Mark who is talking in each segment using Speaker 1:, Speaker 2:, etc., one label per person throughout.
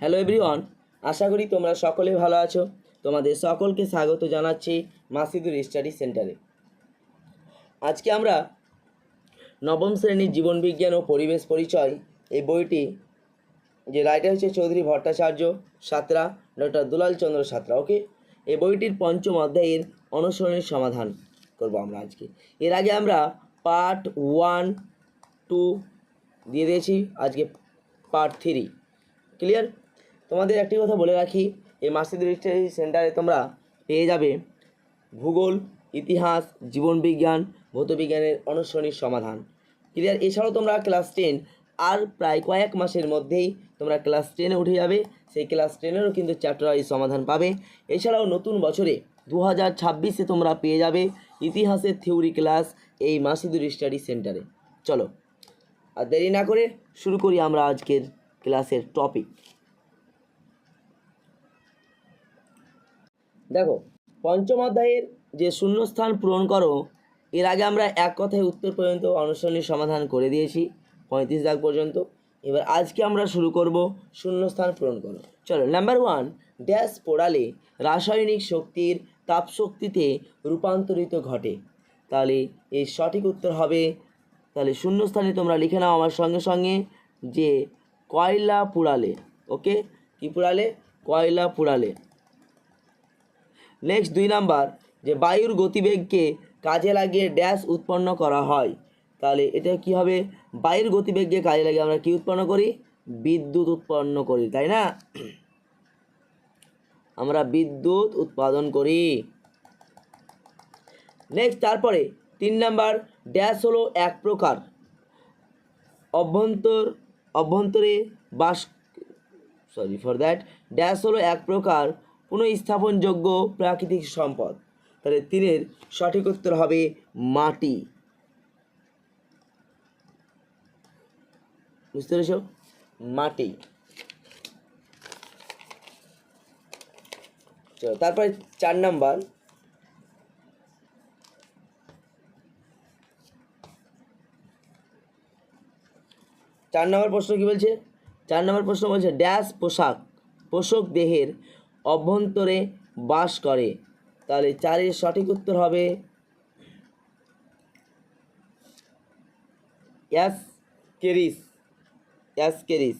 Speaker 1: Hello everyone আশা করি তোমরা সকলে ভালো আছো। তোমাদের সকলকে স্বাগত জানাচ্ছি মাসিদুর স্টাডি সেন্টারে। আজকে আমরা নবম শ্রেণির জীবনবিজ্ঞান ও পরিবেশ পরিচয় এই বইটি, যে রাইটার হচ্ছে চৌধুরী ভট্টাচার্য সাতরা ডক্টর দুলাল চন্দ্র সাতরা ওকে এই বইটির পঞ্চম অধ্যায়ের অনুসরণের সমাধান করব আমরা আজকে। এর আগে আমরা পার্ট ওয়ান টু দিয়ে দিয়েছি আজকে পার্ট থ্রি ক্লিয়ার তোমাদের একটি কথা বলে রাখি, এই মাসিদুর স্টাডি সেন্টারে তোমরা পেয়ে যাবে ভূগোল, ইতিহাস জীবনবিজ্ঞান ভৌতবিজ্ঞানের অনুসরণীর সমাধান। ক্লিয়ার এছাড়াও তোমরা ক্লাস টেন আর প্রায় কয়েক মাসের মধ্যেই তোমরা ক্লাস টেনে উঠে যাবে, সেই ক্লাস টেনেরও কিন্তু চ্যাপ্টার ওয়াইজ সমাধান পাবে। এছাড়াও নতুন বছরে দু হাজার ছাব্বিশে তোমরা পেয়ে যাবে ইতিহাসের থিওরি ক্লাস এই মাসিদুর স্টাডি সেন্টারে চলো। আর দেরি না করে শুরু করি আমরা আজকের ক্লাসের টপিক দেখো, পঞ্চম অধ্যায়ের যে শূন্যস্থান পূরণ করো, এর আগে আমরা এক কথায় উত্তর পর্যন্ত অনুসরণের সমাধান করে দিয়েছি, পঁয়ত্রিশ দাগ পর্যন্ত। এবার আজকে আমরা শুরু করব শূন্যস্থান পূরণ করো। চলো নাম্বার ওয়ান ড্যাশ পোড়ালে রাসায়নিক শক্তির তাপশক্তিতে রূপান্তরিত ঘটে। তাহলে এর সঠিক উত্তর হবে তাহলে শূন্যস্থানে তোমরা লিখে নাও আমার সঙ্গে সঙ্গে যে কয়লা পুড়ালে, ওকে? কি পুড়ালে? কয়লা পুড়ালে। নেক্সট দুই নাম্বার, যে বায়ুর গতিবেগকে কাজে লাগিয়ে ড্যাশ উৎপন্ন করা হয়, তাহলে এটা কি হবে? বায়ুর গতিবেগকে কাজে লাগিয়ে আমরা কি উৎপন্ন করি? বিদ্যুৎ উৎপন্ন করি, তাই না? আমরা বিদ্যুৎ উৎপাদন করি। নেক্সট তারপরে তিন নাম্বার ড্যাশ হলো এক প্রকার। অভ্যন্তর, অভ্যন্তরে বাস সরি ফর দ্যাট ড্যাশ হলো এক প্রকার পুনঃস্থাপনযোগ্য প্রাকৃতিক সম্পদ। তাহলে তিনের সঠিক উত্তর হবে মাটি। বুঝতে পেরেছ? মাটি। চলো, তারপরে চার নাম্বার। চার নম্বর প্রশ্ন কি বলছে? চার নম্বর প্রশ্ন বলছে, ড্যাশ পোশাক, পোষক দেহের অভ্যন্তরে বাস করে। তাহলে চারের সঠিক উত্তর হবে as caries as caries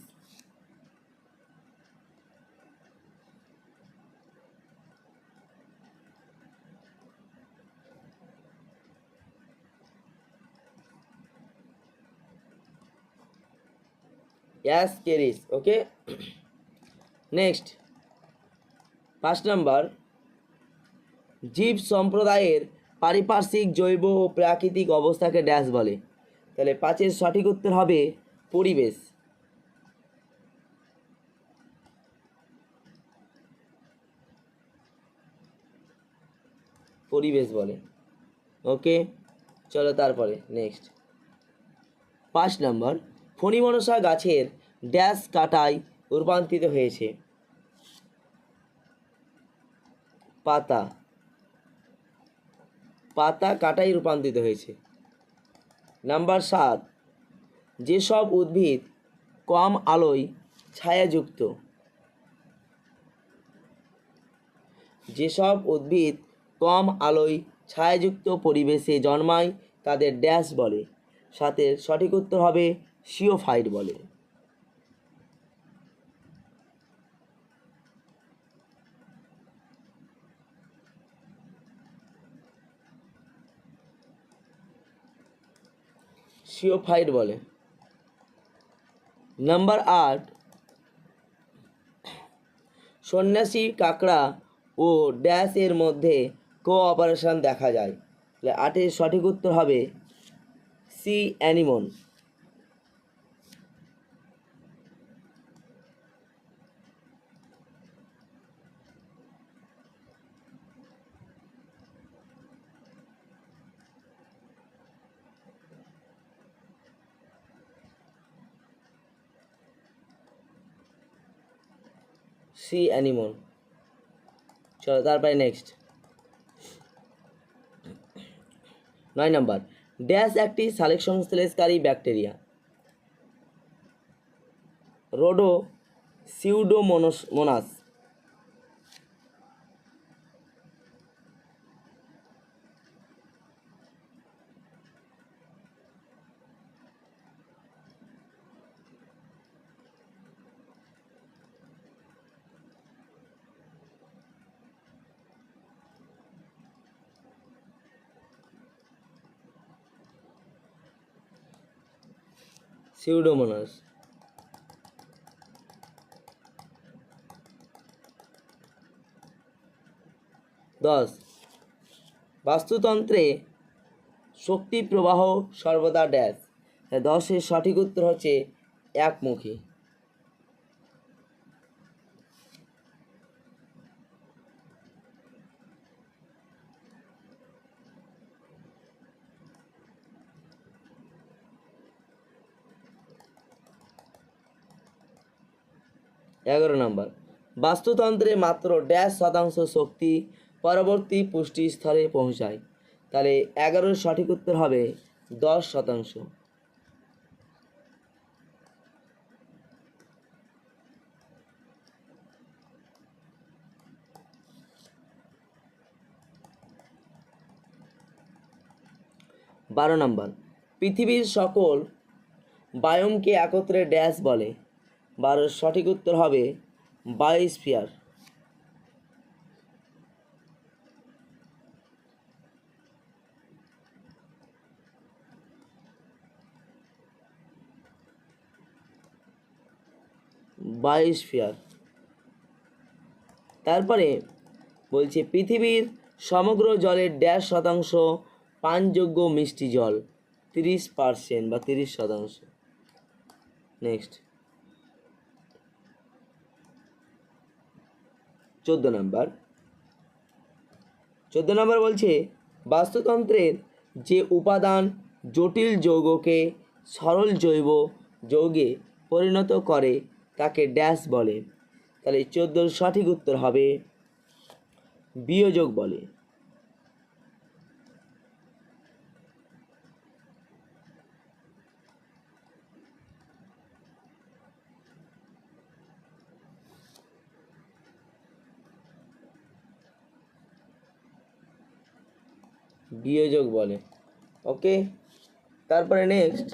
Speaker 1: as কেরিস ওকে নেক্সট পাঁচ নাম্বার জীব সম্প্রদায়ের পারিপার্শ্বিক জৈব ও প্রাকৃতিক অবস্থাকে ড্যাশ বলে। তাহলে পাঁচের সঠিক উত্তর হবে পরিবেশ। পরিবেশ বলে। ওকে চলো তারপরে নেক্সট পাঁচ নম্বর ফণিমনসা গাছের ড্যাশ কাটায় রূপান্তরিত হয়েছে। পাতা। পাতা কাটাই রূপান্তরিত হয়েছে। নাম্বার সাত, যেসব উদ্ভিদ কম আলোয় ছায়াযুক্ত, যেসব উদ্ভিদ কম আলোয় ছায়াযুক্ত পরিবেশে জন্মায় তাদের ড্যাশ বলে। সাথে সঠিক উত্তর হবে শিওফাইট বলে। শিওফাইট বলে। নাম্বার আট, সন্ন্যাসী কাঁকড়া ও ড্যাশ এর মধ্যে কোঅপারেশন দেখা যায়। তাহলে আটের সঠিক উত্তর হবে সি অ্যানিমন। সি অ্যানিমন চলো তারপরে নেক্সট নয় নাম্বার ড্যাশ একটি সালেক সংশ্লেষকারী ব্যাকটেরিয়া রোডো সিউডোমোনস সিউডোমোনাস দশ বাস্তুতন্ত্রে শক্তি প্রবাহ সর্বদা ড্যাশ। দশের সঠিক উত্তর হচ্ছে একমুখী। এগারো নম্বর। বাস্তুতন্ত্রে মাত্র ড্যাশ শতাংশ শক্তি পরবর্তী পুষ্টি স্তরে পৌঁছায়। তাহলে এগারোর সঠিক উত্তর হবে দশ শতাংশ। বারো নম্বর। পৃথিবীর সকল বায়ুমকে একত্রে ড্যাশ বলে। বারোর সঠিক উত্তর হবে বায়োস্ফিয়ার বায়োস্ফিয়ার তারপরে বলছে, পৃথিবীর সমগ্র জলের ড্যাশ শতাংশ পানযোগ্য মিষ্টি জল, তিরিশ পার্সেন্ট বা তিরিশ শতাংশ। নেক্সট। চোদ্দ নম্বর। চোদ্দ নম্বর বলছে, বাস্তুতন্ত্রের যে উপাদান জটিল যৌগকে সরল জৈব যৌগে পরিণত করে, তাকে ড্যাশ বলে। তাহলে চোদ্দোর সঠিক উত্তর হবে বিয়োজক বলে। বিয়োজক বলে। ওকে? তারপরে নেক্সট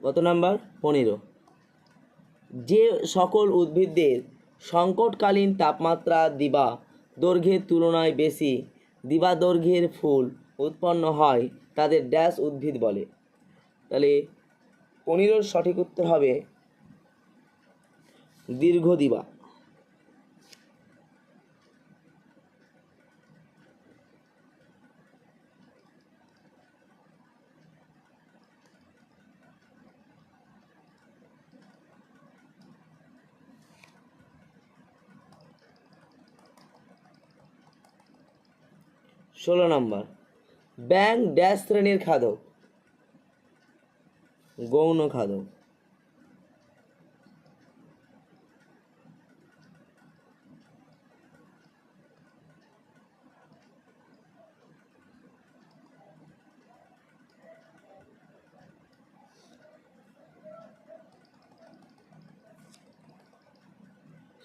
Speaker 1: কত নাম্বার? পনেরো। যে সকল উদ্ভিদদের সংকটকালীন তাপমাত্রা দিবা দৈর্ঘ্যের তুলনায় বেশি, দিবা দৈর্ঘ্যের ফুল উৎপন্ন হয় তাদের ড্যাশ উদ্ভিদ বলে। তাহলে পনেরোর সঠিক উত্তর হবে দীর্ঘ দিবা। ষোলো নম্বর। ব্যাং ড্যাশ শ্রেণির খাদক। গৌণ খাদক।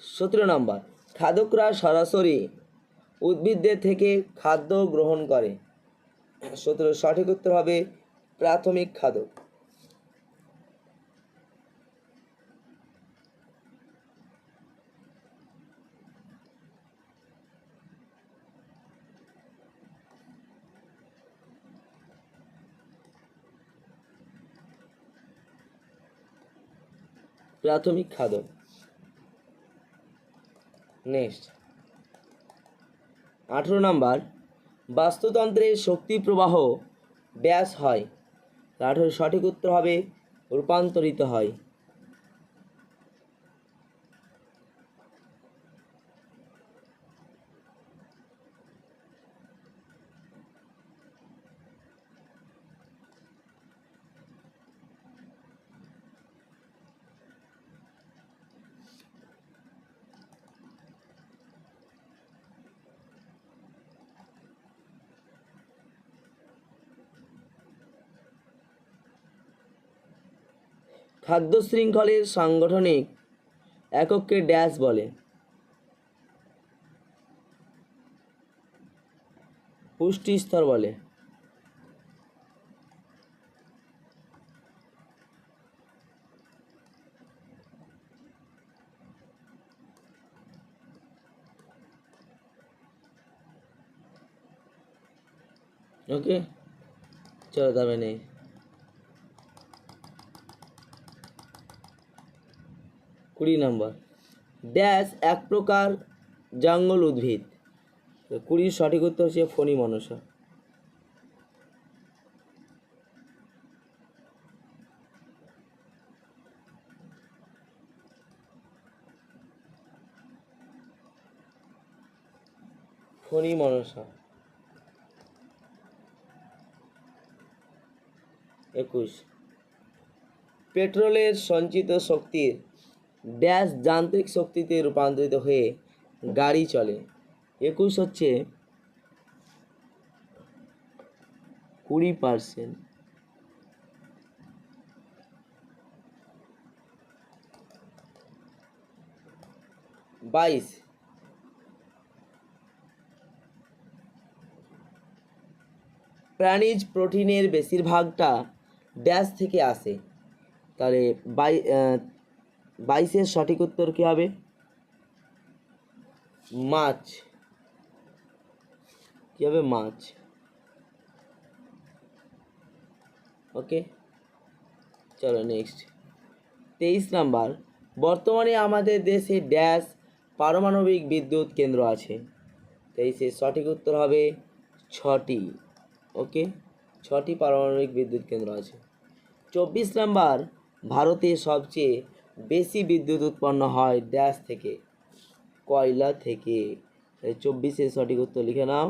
Speaker 1: সতেরো নম্বর, খাদকরা সরাসরি উদ্ভিদদের থেকে খাদ্য গ্রহণ করে। সতেরো সঠিক উত্তর হবে প্রাথমিক খাদক। প্রাথমিক খাদ্য নেক্সট। আঠেরো নাম্বার বাস্তুতন্ত্রের শক্তি প্রবাহ ব্যাস হয়। আঠেরো সঠিক উত্তর হবে, রূপান্তরিত হয়। খাদ্য শৃঙ্খলের সাংগঠনিক একককে ড্যাশ বলে। পুষ্টি স্তর বলে। ওকে চলো তবে নেই। কুড়ি নম্বর। ড্যাশ এক প্রকার জঙ্গল উদ্ভিদ। কুড়ির সঠিক উত্তর হচ্ছে ফণি মনসা। ফণি মনসা। একুশ। পেট্রোলের সঞ্চিত শক্তির ড্যাশ যান্ত্রিক শক্তিতে রূপান্তরিত হয়ে গাড়ি চলে। একুশ হচ্ছে কুড়ি পার্সেন্ট। বাইশ। প্রাণীজ প্রোটিনের বেশিরভাগটা ড্যাশ থেকে আসে। তাহলে বাই বাইশের সঠিক উত্তর কী হবে? মাছ। কী হবে? মাছ। ওকে, চলো নেক্সট তেইশ নাম্বার, বর্তমানে আমাদের দেশে ড্যাশ পারমাণবিক বিদ্যুৎ কেন্দ্র আছে। তেইশের সঠিক উত্তর হবে ছটি। ওকে, ছটি পারমাণবিক বিদ্যুৎ কেন্দ্র আছে। চব্বিশ নাম্বার ভারতে সবচেয়ে বেশি বিদ্যুৎ উৎপন্ন হয় ড্যাশ থেকে, কয়লা থেকে। তাই চব্বিশের সঠিক উত্তর লিখে নাও।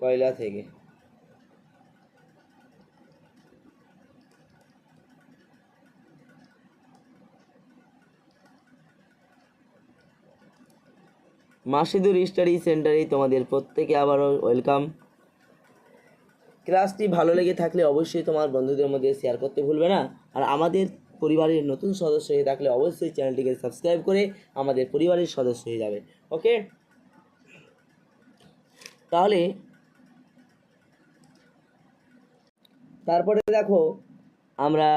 Speaker 1: কয়লা থেকে। মাসিদুর স্টাডি সেন্টারে তোমাদের প্রত্যেকে আবারও ওয়েলকাম। ক্লাসটি ভালো লেগে থাকলে অবশ্যই তোমার বন্ধুদের মধ্যে শেয়ার করতে ভুলবে না। আর আমাদের পরিবারের নতুন সদস্য হয়ে থাকলে অবশ্যই চ্যানেলটিকে সাবস্ক্রাইব করে আমাদের পরিবারের সদস্য হয়ে যাবে। ওকে তাহলে, তারপরে দেখো, আমরা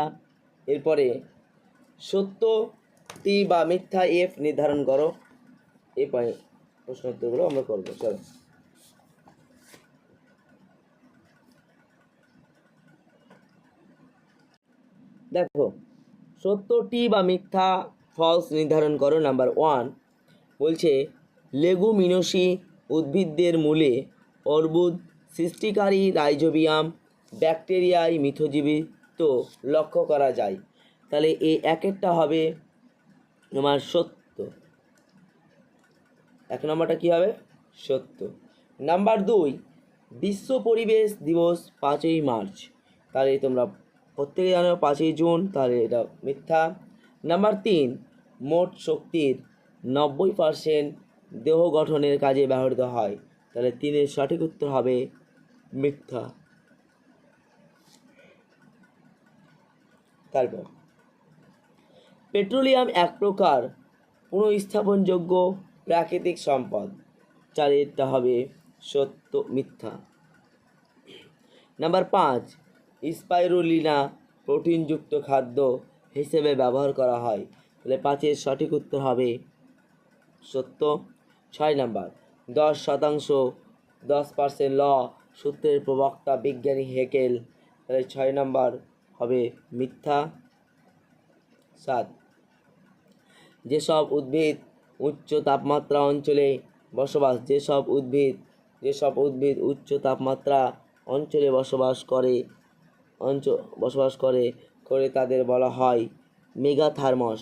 Speaker 1: এরপরে সত্যটি বা মিথ্যা, এফ নির্ধারণ করো। এই পয়ে প্রশ্ন উত্তরগুলো আমরা করব, চলো। দেখো, সত্যটি বা মিথ্যা ফলস নির্ধারণ করো নাম্বার ওয়ান বলছে, লেগুমিনোসি উদ্ভিদদের মূলে অর্বুদ সৃষ্টিকারী রাইজোবিয়াম ব্যাকটেরিয়ায় মিথজীবিত লক্ষ্য করা যায়। তাহলে এই এক একটা হবে তোমার সত্য এক নম্বরটা কী হবে? সত্য। নাম্বার দুই, বিশ্ব পরিবেশ দিবস পাঁচই মার্চ। তাহলে তোমরা প্রত্যেকে জানো পাঁচই জুন, তাহলে এটা মিথ্যা। নাম্বার তিন, মোট শক্তির নব্বই পার্সেন্ট দেহ গঠনের কাজে ব্যবহৃত হয়। তাহলে তিনের সঠিক উত্তর হবে মিথ্যা। তারপর, পেট্রোলিয়াম এক প্রকার পুনঃস্থাপনযোগ্য প্রাকৃতিক সম্পদ। চারেরটা হবে সত্য মিথ্যা। নাম্বার পাঁচ, স্পাইরুলিনা প্রোটিনযুক্ত খাদ্য হিসেবে ব্যবহার করা হয়। তাহলে পাঁচের সঠিক উত্তর হবে সত্য। ছয় নাম্বার, দশ শতাংশ, দশ পার্সেন্ট ল সূত্রের প্রবক্তা বিজ্ঞানী হেকেল। তাহলে ছয় নাম্বার হবে মিথ্যা। সাত, যেসব উদ্ভিদ উচ্চ তাপমাত্রা অঞ্চলে বসবাস, যেসব উদ্ভিদ যেসব উদ্ভিদ উচ্চ তাপমাত্রা অঞ্চলে বসবাস করে, অঞ্চ, বসবাস করে করে তাদের বলা হয় মেগাথার্মস।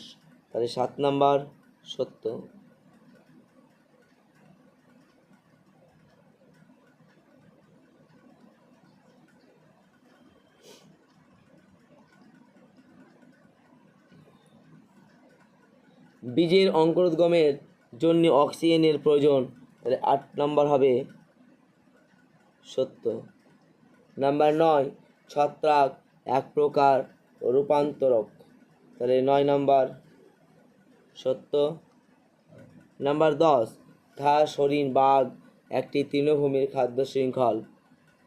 Speaker 1: তাদের সাত নাম্বার সত্য। বীজের অঙ্কুরোদ্গমের জন্য অক্সিজেনের প্রয়োজন। তাহলে আট নম্বর হবে সত্য। নাম্বার নয়, ছত্রাক এক প্রকার রূপান্তরক। তাহলে নয় নাম্বার সত্য। নাম্বার দশ ঘাস হরিণ বাঘ একটি তৃণভূমির খাদ্য শৃঙ্খল।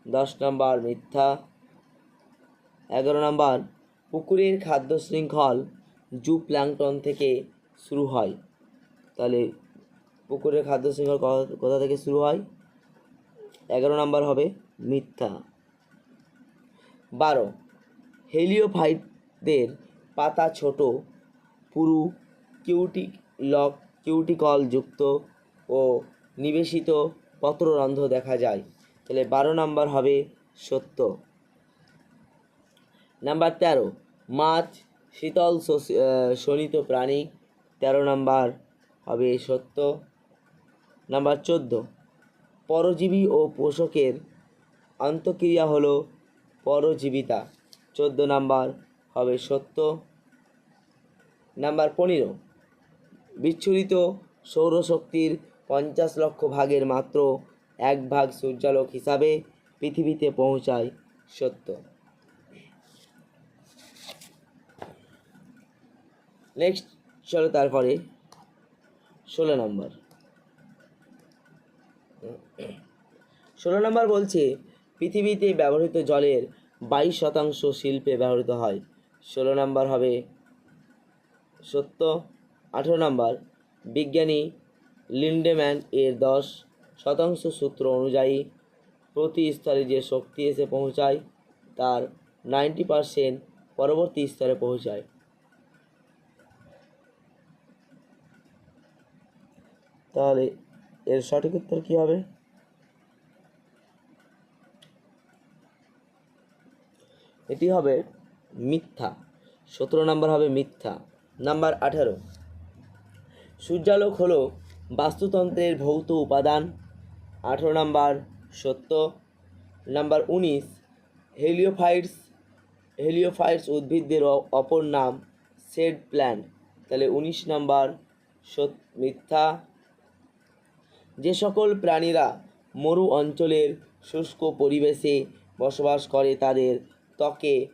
Speaker 1: দশ নম্বর মিথ্যা। এগারো নম্বর, পুকুরের খাদ্য শৃঙ্খল জু প্ল্যাংটন থেকে শুরু হয়। তাহলে পুকুরের খাদ্য শৃঙ্খল কোথা থেকে শুরু হয়? এগারো নাম্বার হবে মিথ্যা। বারো হেলিওফাইটদের পাতা ছোট পুরু কিউটি লক কিউটিকল যুক্ত ও নিবেশিত পত্ররন্ধ্র দেখা যায়। তাহলে বারো নাম্বার হবে সত্য। নাম্বার তেরো মাছ শীতল শোষ- আহ, প্রাণী তেরো নাম্বার হবে সত্য নাম্বার চোদ্দ। পরজীবী ও পোষকের আন্তঃক্রিয়া হলো পরজীবিতা। চোদ্দ নাম্বার হবে সত্য নাম্বার পনেরো। বিচ্ছুরিত সৌরশক্তির পঞ্চাশ লক্ষ ভাগের মাত্র এক ভাগ সূর্যালোক হিসাবে পৃথিবীতে পৌঁছায় সত্য। নেক্সট চলো তারপরে ষোলো নম্বর। ষোলো নম্বর বলছে, পৃথিবীতে ব্যবহৃত জলের বাইশ শতাংশ শিল্পে ব্যবহৃত হয়। ষোলো নম্বর হবে সত্য। আঠেরো নম্বর, বিজ্ঞানী লিন্ডেম্যান এর দশ শতাংশ সূত্র অনুযায়ী প্রতি স্তরে যে শক্তি এসে পৌঁছায়, তার নাইনটি পারসেন্ট পরবর্তী স্তরে পৌঁছায়। তাহলে এর সঠিক উত্তর কী হবে? এটি হবে মিথ্যা। সতেরো নাম্বার হবে মিথ্যা। নাম্বার আঠারো। সূর্যালোক হলো বাস্তুতন্ত্রের ভৌত উপাদান। আঠেরো নাম্বার সত্য। নাম্বার উনিশ, হেলিওফাইটস হেলিওফাইটস উদ্ভিদদের অপর নাম সেড প্ল্যান্ট। তাহলে উনিশ নাম্বার সত মিথ্যা। যে সকল প্রাণীরা মরু অঞ্চলের শুষ্ক পরিবেশে বসবাস করে তাদের ত্বকে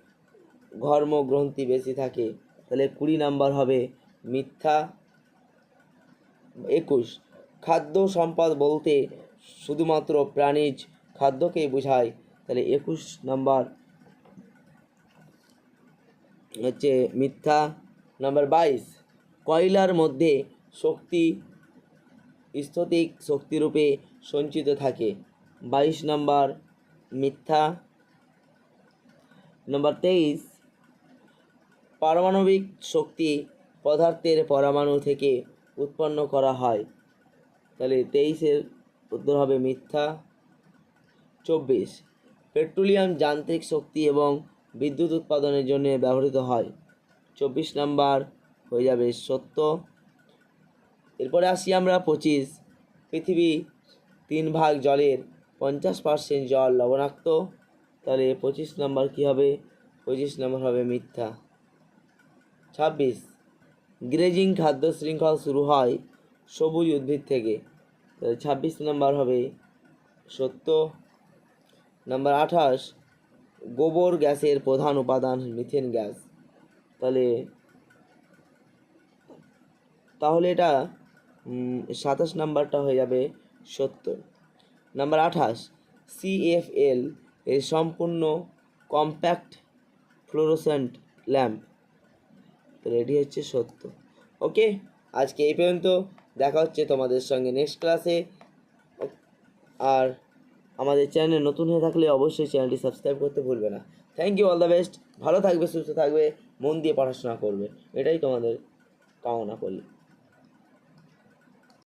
Speaker 1: ঘর্মগ্রন্থি বেশি থাকে। তাহলে কুড়ি নাম্বার হবে মিথ্যা। একুশ, খাদ্য সম্পদ বলতে শুধুমাত্র প্রাণীজ খাদ্যকেই বোঝায়। তাহলে একুশ নাম্বার হচ্ছে মিথ্যা। নাম্বার বাইশ, কয়লার মধ্যে শক্তি স্থতিক শক্তিরূপে সঞ্চিত থাকে। বাইশ নম্বর, মিথ্যা। নম্বর তেইশ, পারমাণবিক শক্তি পদার্থের পরমাণু থেকে উৎপন্ন করা হয়। তাহলে তেইশের উত্তর হবে মিথ্যা। চব্বিশ, পেট্রোলিয়াম যান্ত্রিক শক্তি এবং বিদ্যুৎ উৎপাদনের জন্য ব্যবহৃত হয়। চব্বিশ নাম্বার হয়ে যাবে সত্য। এরপরে আসি আমরা পঁচিশ। পৃথিবী তিন ভাগ জলের পঞ্চাশ পার্সেন্ট জল লবণাক্ত। তাহলে পঁচিশ নম্বর কী হবে? পঁচিশ নম্বর হবে মিথ্যা। ছাব্বিশ। গ্রেজিং খাদ্য শৃঙ্খল শুরু হয় সবুজ উদ্ভিদ থেকে। তাহলে ছাব্বিশ নম্বর হবে সত্য। নাম্বার আঠাশ, গোবর গ্যাসের প্রধান উপাদান মিথেন গ্যাস তাহলে তাহলে এটা সাতাশ নাম্বারটা হয়ে যাবে সত্তর। নাম্বার আঠাশ সিএফএল এর সম্পূর্ণ কম্প্যাক্ট ফ্লোরোসেন্ট ল্যাম্প এটি হচ্ছে সত্য ওকে আজকে এই পর্যন্ত। দেখা হচ্ছে তোমাদের সঙ্গে নেক্সট ক্লাসে আর আমাদের চ্যানেল নতুন হয়ে থাকলে অবশ্যই চ্যানেলটি সাবস্ক্রাইব করতে ভুলবে না। Thank you all the best ভালো থাকবে, সুস্থ থাকবে, মন দিয়ে পড়াশোনা করবে। এটাই তোমাদের কামনা করি